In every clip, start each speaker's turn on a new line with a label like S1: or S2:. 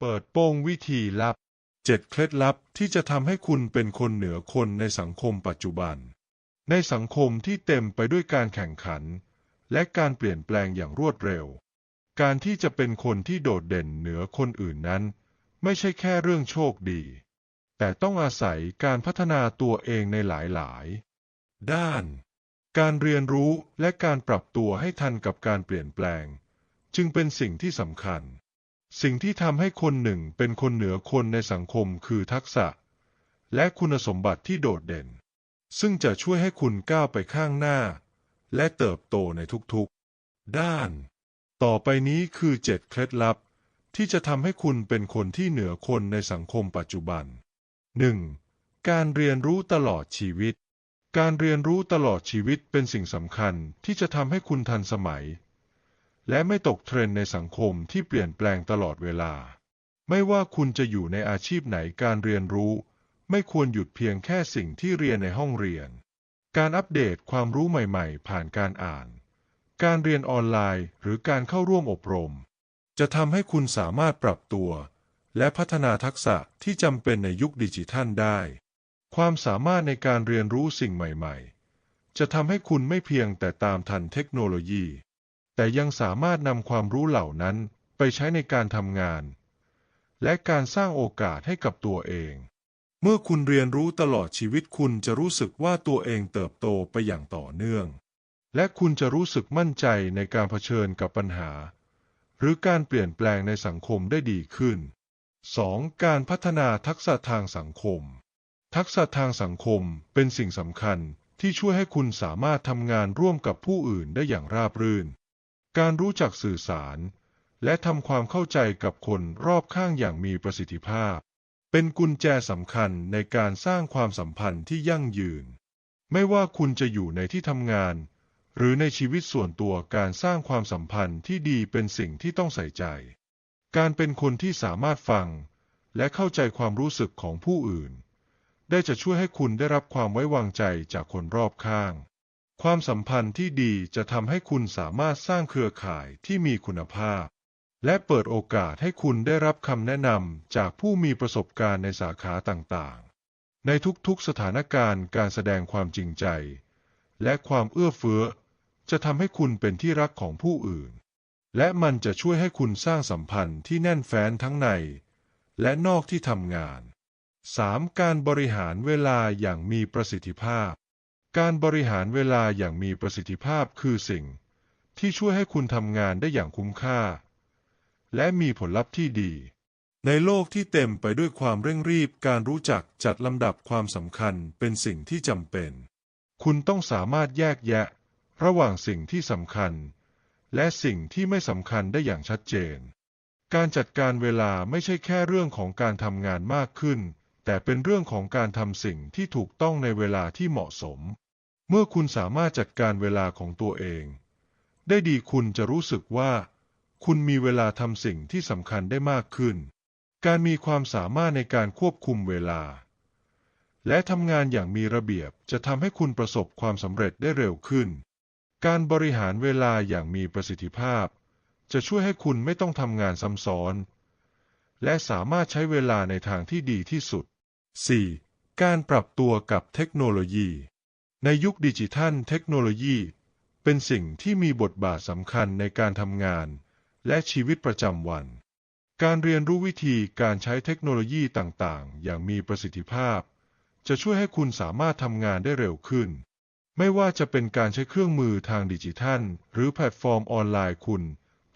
S1: เปิดโป้งวิธีลับเจ็ดเคล็ดลับที่จะทำให้คุณเป็นคนเหนือคนในสังคมปัจจุบัน ในสังคมที่เต็มไปด้วยการแข่งขัน และการเปลี่ยนแปลงอย่างรวดเร็ว การที่จะเป็นคนที่โดดเด่นเหนือคนอื่นนั้น ไม่ใช่แค่เรื่องโชคดี แต่ต้องอาศัยการพัฒนาตัวเองในหลายๆ ด้าน การเรียนรู้และการปรับตัวให้ทันกับการเปลี่ยนแปลง จึงเป็นสิ่งที่สำคัญ สิ่งที่ทำให้คนหนึ่งเป็นคนเหนือคนในสังคมคือทักษะ และคุณสมบัติที่โดดเด่น ซึ่งจะช่วยให้คุณก้าวไปข้างหน้า และเติบโตในทุกๆ ด้าน ต่อไปนี้คือเจ็ดเคล็ดลับ ที่จะทำให้คุณเป็นคนที่เหนือคนในสังคมปัจจุบัน 1. การเรียนรู้ตลอดชีวิต การเรียนรู้ตลอดชีวิตเป็นสิ่งสำคัญที่จะทำให้คุณทันสมัย และไม่ตกเทรนในสังคมที่เปลี่ยนแปลงตลอดเวลา ไม่ว่าคุณจะอยู่ในอาชีพไหนการเรียนรู้ ไม่ควรหยุดเพียงแค่สิ่งที่เรียนในห้องเรียน การอัปเดตความรู้ใหม่ๆ ผ่านการอ่าน การเรียนออนไลน์ หรือการเข้าร่วมอบรม จะทำให้คุณสามารถปรับตัว และพัฒนาทักษะที่จำเป็นในยุคดิจิทัลได้ ความสามารถในการเรียนรู้สิ่งใหม่ ๆ จะทำให้คุณไม่เพียงแต่ตามทันเทคโนโลยี แต่ยังสามารถนำความรู้เหล่านั้นไปใช้ในการทำงาน และการสร้างโอกาสให้กับตัวเอง เมื่อคุณเรียนรู้ตลอดชีวิตคุณจะรู้สึกว่าตัวเองเติบโตไปอย่างต่อเนื่อง และคุณจะรู้สึกมั่นใจในการเผชิญกับปัญหา หรือการเปลี่ยนแปลงในสังคมได้ดีขึ้น 2. การพัฒนาทักษะทางสังคม ทักษะทางสังคมเป็นสิ่งสำคัญที่ช่วยให้คุณสามารถทำงานร่วมกับผู้อื่นได้อย่างราบรื่น การรู้จักสื่อสาร และทำความเข้าใจกับคนรอบข้างอย่างมีประสิทธิภาพ เป็นกุญแจสำคัญในการสร้างความสัมพันธ์ที่ยั่งยืน ไม่ว่าคุณจะอยู่ในที่ทำงาน หรือในชีวิตส่วนตัวการสร้างความสัมพันธ์ที่ดีเป็นสิ่งที่ต้องใส่ใจ การเป็นคนที่สามารถฟัง และเข้าใจความรู้สึกของผู้อื่น ได้จะช่วยให้คุณได้รับความไว้วางใจจากคนรอบข้าง ความสัมพันธ์ที่ดีจะทำให้คุณสามารถสร้างเครือข่ายที่มีคุณภาพ และเปิดโอกาสให้คุณได้รับคำแนะนำจากผู้มีประสบการณ์ในสาขาต่างๆ ในทุกๆสถานการณ์การแสดงความจริงใจ และความเอื้อเฟื้อ จะทำให้คุณเป็นที่รักของผู้อื่น และมันจะช่วยให้คุณสร้างสัมพันธ์ที่แน่นแฟ้นทั้งใน และนอกที่ทำงาน 3. การบริหารเวลาอย่างมีประสิทธิภาพ การบริหารเวลาอย่างมีประสิทธิภาพคือสิ่ง ที่ช่วยให้คุณทำงานได้อย่างคุ้มค่า และมีผลลัพธ์ที่ดี ในโลกที่เต็มไปด้วยความเร่งรีบการรู้จักจัดลำดับความสำคัญเป็นสิ่งที่จำเป็น คุณต้องสามารถแยกแยะ ระหว่างสิ่งที่สำคัญ และสิ่งที่ไม่สำคัญได้อย่างชัดเจน การจัดการเวลาไม่ใช่แค่เรื่องของการทำงานมากขึ้นแต่เป็นเรื่องของการทำสิ่งที่ถูกต้องในเวลาที่เหมาะสม เมื่อคุณสามารถจัดการเวลาของตัวเอง ได้ดีคุณจะรู้สึกว่า คุณมีเวลาทำสิ่งที่สำคัญได้มากขึ้น การมีความสามารถในการควบคุมเวลา และทำงานอย่างมีระเบียบจะทำให้คุณประสบความสำเร็จได้เร็วขึ้น การบริหารเวลาอย่างมีประสิทธิภาพ จะช่วยให้คุณไม่ต้องทำงานซ้ำซ้อน และสามารถใช้เวลาในทางที่ดีที่สุด 4. การปรับตัวกับเทคโนโลยี ในยุคดิจิทัลเทคโนโลยี เป็นสิ่งที่มีบทบาทสำคัญในการทำงาน และชีวิตประจำวัน การเรียนรู้วิธีการใช้เทคโนโลยีต่างๆ อย่างมีประสิทธิภาพ จะช่วยให้คุณสามารถทำงานได้เร็วขึ้น ไม่ว่าจะเป็นการใช้เครื่องมือทางดิจิทัล หรือแพลตฟอร์มออนไลน์คุณ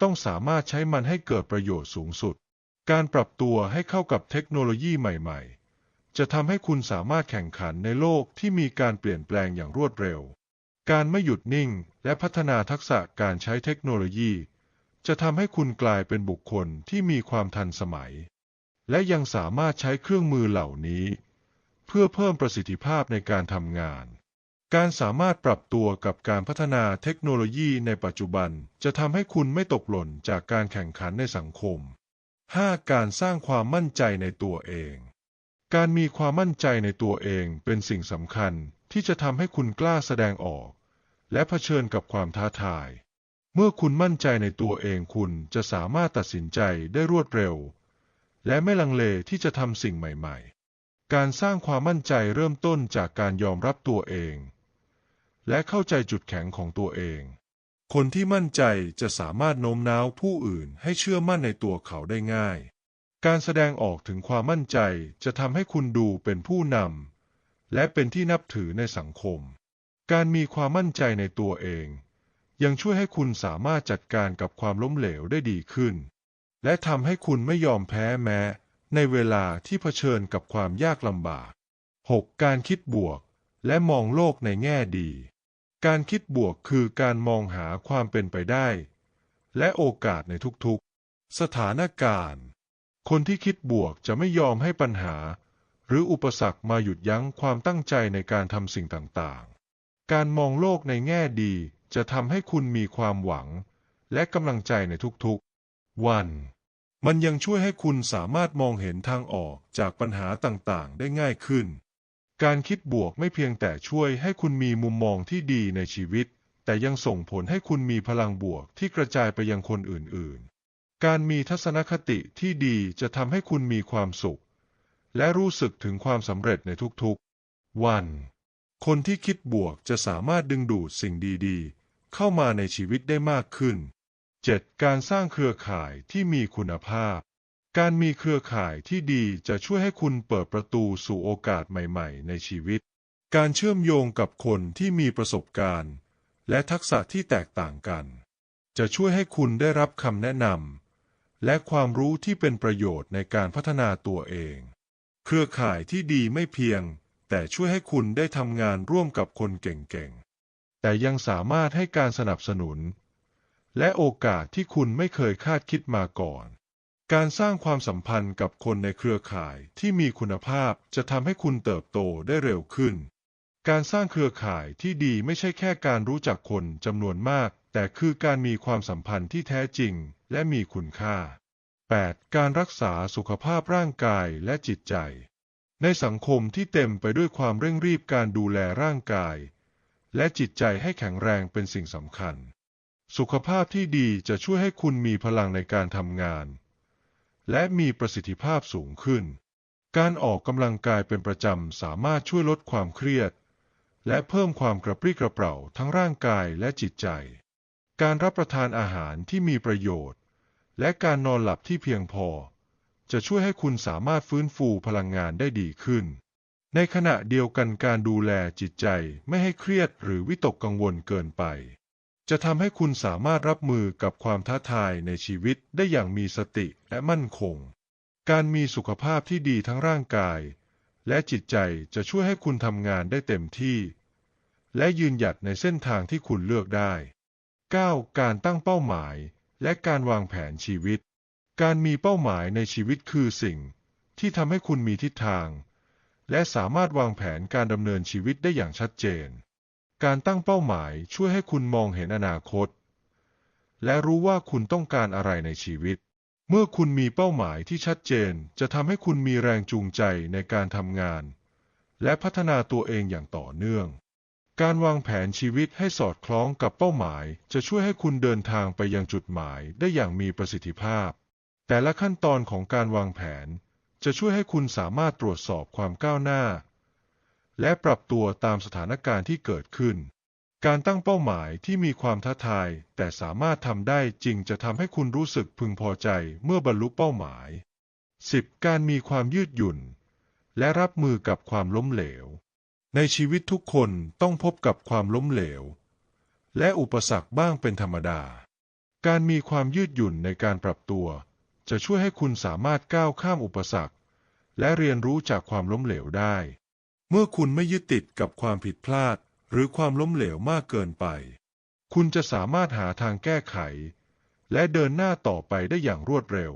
S1: ต้องสามารถใช้มันให้เกิดประโยชน์สูงสุด การปรับตัวให้เข้ากับเทคโนโลยีใหม่ ๆ จะทำให้คุณสามารถแข่งขันในโลกที่มีการเปลี่ยนแปลงอย่างรวดเร็ว การไม่หยุดนิ่งและพัฒนาทักษะการใช้เทคโนโลยี จะทำให้คุณกลายเป็นบุคคลที่มีความทันสมัย และยังสามารถใช้เครื่องมือเหล่านี้ เพื่อเพิ่มประสิทธิภาพในการทำงาน การสามารถปรับตัวกับการพัฒนาเทคโนโลยีในปัจจุบัน จะทำให้คุณไม่ตกหล่นจากการแข่งขันในสังคม 5. การสร้างความมั่นใจในตัวเอง การมีความมั่นใจในตัวเองเป็นสิ่งสำคัญที่จะทำให้คุณกล้าแสดงออก และเผชิญกับความท้าทาย เมื่อคุณมั่นใจในตัวเองคุณจะสามารถตัดสินใจได้รวดเร็ว และไม่ลังเลที่จะทำสิ่งใหม่ ๆ การสร้างความมั่นใจเริ่มต้นจากการยอมรับตัวเอง และเข้าใจจุดแข็งของตัวเอง คนที่มั่นใจจะสามารถโน้มน้าวผู้อื่นให้เชื่อมั่นในตัวเขาได้ง่าย การแสดงออกถึงความมั่นใจจะทำให้คุณดูเป็นผู้นำและเป็นที่นับถือในสังคม การมีความมั่นใจในตัวเอง ยังช่วยให้คุณสามารถจัดการกับความล้มเหลวได้ดีขึ้น และทำให้คุณไม่ยอมแพ้แม้ ในเวลาที่เผชิญกับความยากลำบาก 6. การคิดบวก และมองโลกในแง่ดี การคิดบวกคือการมองหาความเป็นไปได้ และโอกาสในทุกๆ สถานการณ์ คนที่คิดบวกจะไม่ยอมให้ปัญหา หรืออุปสรรคมาหยุดยั้งความตั้งใจในการทำสิ่งต่างๆ การมองโลกในแง่ดีจะทำให้คุณมีความหวัง และกำลังใจในทุกๆ วัน มันยังช่วยให้คุณสามารถมองเห็นทางออกจากปัญหาต่างๆ ได้ง่ายขึ้น การคิดบวกไม่เพียงแต่ช่วยให้คุณมีมุมมองที่ดีในชีวิต แต่ยังส่งผลให้คุณมีพลังบวกที่กระจายไปยังคนอื่นๆ การมีทัศนคติที่ดีจะทำให้คุณมีความสุข และรู้สึกถึงความสำเร็จในทุกๆ วัน คนที่คิดบวกจะสามารถดึงดูดสิ่งดีๆ เข้ามาในชีวิตได้มากขึ้น 7. การสร้างเครือข่ายที่มีคุณภาพ การมีเครือข่ายที่ดีจะช่วยให้คุณเปิดประตูสู่โอกาสใหม่ ๆ ในชีวิต การเชื่อมโยงกับคนที่มีประสบการณ์ และทักษะที่แตกต่างกัน จะช่วยให้คุณได้รับคำแนะนำ และความรู้ที่เป็นประโยชน์ในการพัฒนาตัวเอง เครือข่ายที่ดีไม่เพียง แต่ช่วยให้คุณได้ทำงานร่วมกับคนเก่งๆ แต่ยังสามารถให้การสนับสนุน และโอกาสที่คุณไม่เคยคาดคิดมาก่อน การสร้างความสัมพันธ์กับคนในเครือข่ายที่มีคุณภาพจะทำให้คุณเติบโตได้เร็วขึ้น การสร้างเครือข่ายที่ดีไม่ใช่แค่การรู้จักคนจำนวนมาก แต่คือการมีความสัมพันธ์ที่แท้จริงและมีคุณค่า 8. การรักษาสุขภาพร่างกายและจิตใจ ในสังคมที่เต็มไปด้วยความเร่งรีบการดูแลร่างกาย และจิตใจให้แข็งแรงเป็นสิ่งสำคัญ สุขภาพที่ดีจะช่วยให้คุณมีพลังในการทำงาน และมีประสิทธิภาพสูงขึ้น การออกกำลังกายเป็นประจำสามารถช่วยลดความเครียด และเพิ่มความกระปรี้กระเปร่าทั้งร่างกายและจิตใจ การรับประทานอาหารที่มีประโยชน์ และการนอนหลับที่เพียงพอ จะช่วยให้คุณสามารถฟื้นฟูพลังงานได้ดีขึ้น ในขณะเดียวกันการดูแลจิตใจไม่ให้เครียดหรือวิตกกังวลเกินไป จะทำให้คุณสามารถรับมือกับความท้าทายในชีวิตได้อย่างมีสติและมั่นคง การมีสุขภาพที่ดีทั้งร่างกาย และจิตใจจะช่วยให้คุณทำงานได้เต็มที่ และยืนหยัดในเส้นทางที่คุณเลือกได้ 9. การตั้งเป้าหมาย และการวางแผนชีวิต การมีเป้าหมายในชีวิตคือสิ่ง ที่ทำให้คุณมีทิศทาง และสามารถวางแผนการดำเนินชีวิตได้อย่างชัดเจน การตั้งเป้าหมายช่วยให้คุณมองเห็นอนาคต และรู้ว่าคุณต้องการอะไรในชีวิต เมื่อคุณมีเป้าหมายที่ชัดเจน จะทำให้คุณมีแรงจูงใจในการทำงาน และพัฒนาตัวเองอย่างต่อเนื่อง การวางแผนชีวิตให้สอดคล้องกับเป้าหมาย จะช่วยให้คุณเดินทางไปยังจุดหมายได้อย่างมีประสิทธิภาพ แต่ละขั้นตอนของการวางแผน จะช่วยให้คุณสามารถตรวจสอบความก้าวหน้า และปรับตัวตามสถานการณ์ที่เกิดขึ้น การตั้งเป้าหมายที่มีความท้าทาย แต่สามารถทำได้จริงจะทำให้คุณรู้สึกพึงพอใจเมื่อบรรลุเป้าหมาย 10. การมีความยืดหยุ่น และรับมือกับความล้มเหลว ในชีวิตทุกคนต้องพบกับความล้มเหลว และอุปสรรคบ้างเป็นธรรมดา การมีความยืดหยุ่นในการปรับตัว จะช่วยให้คุณสามารถก้าวข้ามอุปสรรค และเรียนรู้จากความล้มเหลวได้ เมื่อคุณไม่ยึดติดกับความผิดพลาด หรือความล้มเหลวมากเกินไป คุณจะสามารถหาทางแก้ไข และเดินหน้าต่อไปได้อย่างรวดเร็ว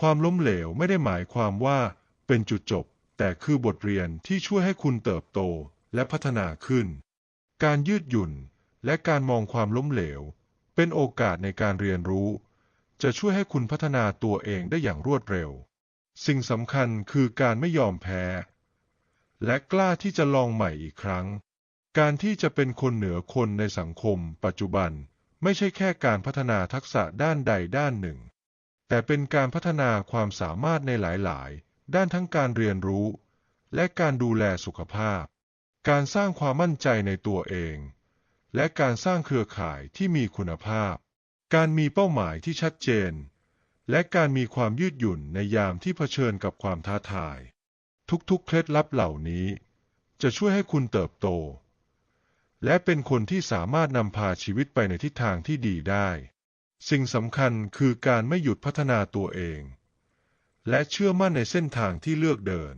S1: ความล้มเหลวไม่ได้หมายความว่าเป็นจุดจบ แต่คือบทเรียนที่ช่วยให้คุณเติบโตและพัฒนาขึ้น การยืดหยุ่นและการมองความล้มเหลว เป็นโอกาสในการเรียนรู้ จะช่วยให้คุณพัฒนาตัวเองได้อย่างรวดเร็ว สิ่งสำคัญคือการไม่ยอมแพ้ และกล้าที่จะลองใหม่อีกครั้ง การที่จะเป็นคนเหนือคนในสังคม ปัจจุบันไม่ใช่แค่การพัฒนาทักษะด้านใดด้านหนึ่ง แต่เป็นการพัฒนาความสามารถในหลาย ๆ ด้านทั้งการเรียนรู้ และการดูแลสุขภาพ การสร้างความมั่นใจในตัวเอง และการสร้างเครือข่ายที่มีคุณภาพ การมีเป้าหมายที่ชัดเจน และการมีความยืดหยุ่นในยามที่เผชิญกับความท้าทาย ทุกๆ เคล็ดลับเหล่านี้ จะช่วยให้คุณเติบโต และเป็นคนที่สามารถนำพาชีวิตไปในทิศทางที่ดีได้ สิ่งสำคัญคือการไม่หยุดพัฒนาตัวเอง และเชื่อมั่นในเส้นทางที่เลือกเดิน